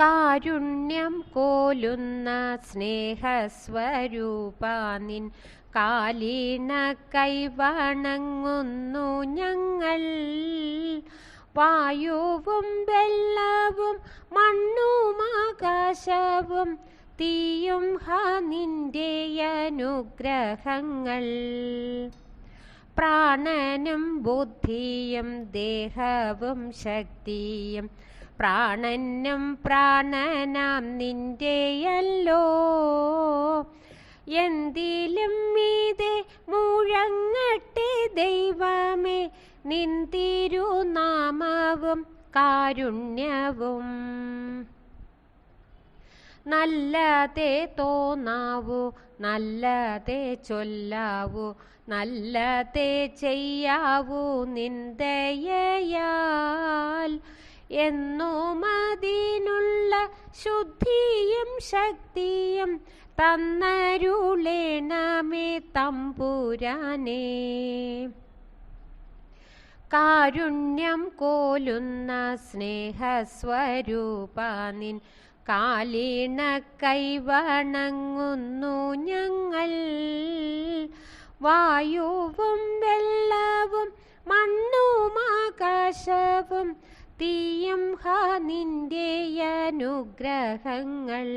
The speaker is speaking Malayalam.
കാരുണ്യം കോലുന്ന സ്നേഹസ്വരൂപാനിൻ കാലീണ കൈവണങ്ങുന്നു ഞങ്ങൾ. വായുവും വെള്ളവും മണ്ണും ആകാശവും തീയും ഹ നിന്റെ അനുഗ്രഹങ്ങൾ. പ്രാണനും ബുദ്ധിയും ദേഹവും ശക്തിയും പ്രാണനും പ്രാണനാം നിന്റെയല്ലോ. എന്തിലും മീതെ മുഴങ്ങട്ടെ ദൈവമേ. നിൻ തിരുനാമവും കാരുണ്യവും. നല്ലതേ തോന്നാവൂ നല്ലതേ ചൊല്ലാവൂ നല്ലതേ ചെയ്യാവൂ നിന്ദയാൽ എന്നും അതിനുള്ള ശുദ്ധിയും ശക്തിയും തന്നരുളേണമേ തമ്പുരാനേ. കാരുണ്യം കോലുന്ന സ്നേഹസ്വരൂപാനിൻ കാലീണ കൈവണങ്ങുന്നു ഞങ്ങൾ. വായുവും വെള്ളവും മണ്ണും ആകാശവും തീയും ഹാ നിന്റെ അനുഗ്രഹങ്ങൾ.